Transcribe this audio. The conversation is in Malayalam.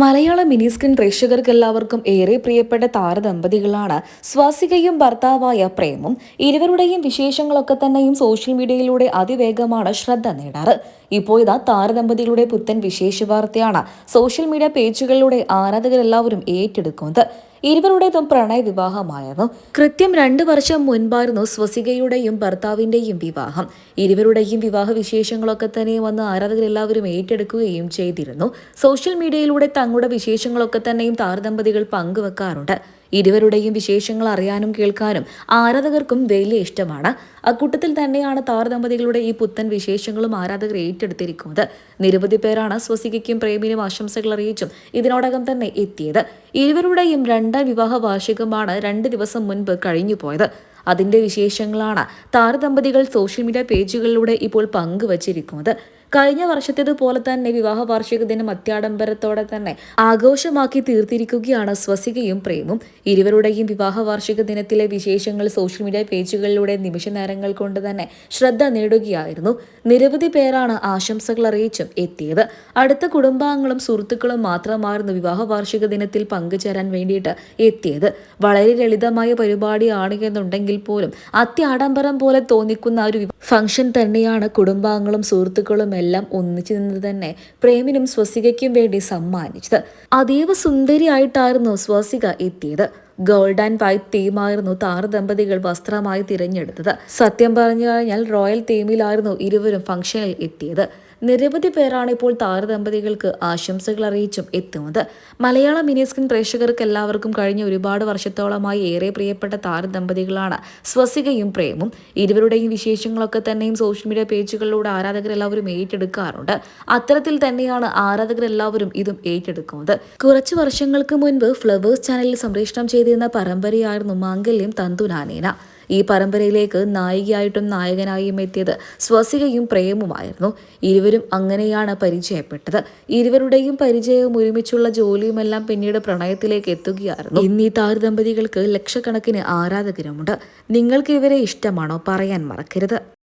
മലയാള മിനി സ്ക്രീൻ പ്രേക്ഷകർക്ക് എല്ലാവർക്കും ഏറെ പ്രിയപ്പെട്ട താരദമ്പതികളാണ് സ്വാസികയും ഭർത്താവായ പ്രേമും. ഇരുവരുടെയും വിശേഷങ്ങളൊക്കെ തന്നെയും സോഷ്യൽ മീഡിയയിലൂടെ അതിവേഗമാണ് ശ്രദ്ധ നേടാറ്. ഇപ്പോൾ ഇതാ താരദമ്പതികളുടെ പുത്തൻ വിശേഷ വാർത്തയാണ് സോഷ്യൽ മീഡിയ പേജുകളിലൂടെ ആരാധകരെല്ലാവരും ഏറ്റെടുക്കുന്നത്. ഇരുവരുടേതും പ്രണയ വിവാഹമായിരുന്നു കൃത്യം രണ്ട് വർഷം മുൻപായിരുന്നു സ്വസികയുടെയും ഭർത്താവിന്റെയും വിവാഹം. ഇരുവരുടെയും വിവാഹ വിശേഷങ്ങളൊക്കെ തന്നെ വന്ന് ആരാധകരെല്ലാവരും ഏറ്റെടുക്കുകയും ചെയ്തിരുന്നു. സോഷ്യൽ മീഡിയയിലൂടെ തങ്ങളുടെ വിശേഷങ്ങളൊക്കെ തന്നെയും താരദമ്പതികൾ പങ്കുവെക്കാറുണ്ട്. ഇരുവരുടെയും വിശേഷങ്ങൾ അറിയാനും കേൾക്കാനും ആരാധകർക്കും വലിയ ഇഷ്ടമാണ്. അക്കൂട്ടത്തിൽ തന്നെയാണ് താരദമ്പതികളുടെ ഈ പുത്തൻ വിശേഷങ്ങളും ആരാധകർ ഏറ്റെടുത്തിരിക്കുന്നത്. നിരവധി പേരാണ് സ്വസികയ്ക്കും പ്രേമിനും ആശംസകൾ അറിയിച്ചും ഇതിനോടകം തന്നെ എത്തിയത്. ഇരുവരുടെയും രണ്ടാം വിവാഹ വാർഷികമാണ് രണ്ട് ദിവസം മുൻപ് കഴിഞ്ഞുപോയത്. അതിന്റെ വിശേഷങ്ങളാണ് താരദമ്പതികൾ സോഷ്യൽ മീഡിയ പേജുകളിലൂടെ ഇപ്പോൾ പങ്കുവച്ചിരിക്കുന്നത്. കഴിഞ്ഞ വർഷത്തേതുപോലെ തന്നെ വിവാഹ വാർഷിക ദിനം അത്യാഡംബരത്തോടെ തന്നെ ആഘോഷമാക്കി തീർത്തിരിക്കുകയാണ് സ്വസികയും പ്രേമും. ഇരുവരുടെയും വിവാഹ വാർഷിക ദിനത്തിലെ വിശേഷങ്ങൾ സോഷ്യൽ മീഡിയ പേജുകളിലൂടെ നിമിഷ നേരങ്ങൾ കൊണ്ട് തന്നെ ശ്രദ്ധ നേടുകയായിരുന്നു. നിരവധി പേരാണ് ആശംസകൾ അറിയിച്ചും എത്തിയത്. അടുത്ത കുടുംബാംഗങ്ങളും സുഹൃത്തുക്കളും മാത്രമായിരുന്നു വിവാഹ വാർഷിക ദിനത്തിൽ പങ്കുചേരാൻ വേണ്ടിയിട്ട് എത്തിയത്. വളരെ ലളിതമായ പരിപാടിയാണ് എന്നുണ്ടെങ്കിൽ പോലും അത്യാഡംബരം പോലെ തോന്നിക്കുന്ന ഒരു ഫംഗ്ഷൻ തന്നെയാണ് കുടുംബാംഗങ്ങളും സുഹൃത്തുക്കളും എല്ലാം ഒന്നിച്ചു നിന്ന് തന്നെ പ്രേമിനും സ്വസികയ്ക്കും വേണ്ടി സമ്മാനിച്ചത്. അതീവ സുന്ദരിയായിട്ടായിരുന്നു സ്വസിക എത്തിയത്. ഗോൾഡ് ആൻഡ് വൈറ്റ് തീമായിരുന്നു താരദമ്പതികൾ വസ്ത്രമായി തിരഞ്ഞെടുത്തത്. സത്യം പറഞ്ഞു കഴിഞ്ഞാൽ റോയൽ തീമിലായിരുന്നു ഇരുവരും ഫംഗ്ഷനിൽ എത്തിയത്. നിരവധി പേരാണ് ഇപ്പോൾ താരദമ്പതികൾക്ക് ആശംസകൾ അറിയിച്ചും എത്തുന്നത്. മലയാള മിനി സ്ക്രീൻ പ്രേക്ഷകർക്ക് എല്ലാവർക്കും കഴിഞ്ഞ ഒരുപാട് വർഷത്തോളമായി ഏറെ പ്രിയപ്പെട്ട താരദമ്പതികളാണ് സ്വസികയും പ്രേമും. ഇരുവരുടെയും വിശേഷങ്ങളൊക്കെ തന്നെയും സോഷ്യൽ മീഡിയ പേജുകളിലൂടെ ആരാധകരെല്ലാവരും ഏറ്റെടുക്കാറുണ്ട്. അത്തരത്തിൽ തന്നെയാണ് ആരാധകരെല്ലാവരും ഇതും ഏറ്റെടുക്കുന്നത്. കുറച്ച് വർഷങ്ങൾക്ക് മുൻപ് ഫ്ലവേഴ്സ് ചാനലിൽ സംപ്രേഷണം ചെയ്തിരുന്ന പരമ്പരയായിരുന്നു മാംഗല്യം തന്തുനാനേന ഈ പരമ്പരയിലേക്ക് നായികയായിട്ടും നായകനായും എത്തിയത് സ്വസികയും പ്രേമുമായിരുന്നു. ഇരുവരും അങ്ങനെയാണ് പരിചയപ്പെട്ടത്. ഇരുവരുടെയും പരിചയവും ഒരുമിച്ചുള്ള ജോലിയുമെല്ലാം പിന്നീട് പ്രണയത്തിലേക്ക് എത്തുകയായിരുന്നു. ഇന്നീ താരദമ്പതികൾക്ക് ലക്ഷക്കണക്കിന് ആരാധകരുമുണ്ട്. നിങ്ങൾക്ക് ഇവരെ ഇഷ്ടമാണോ പറയാൻ മറക്കരുത്.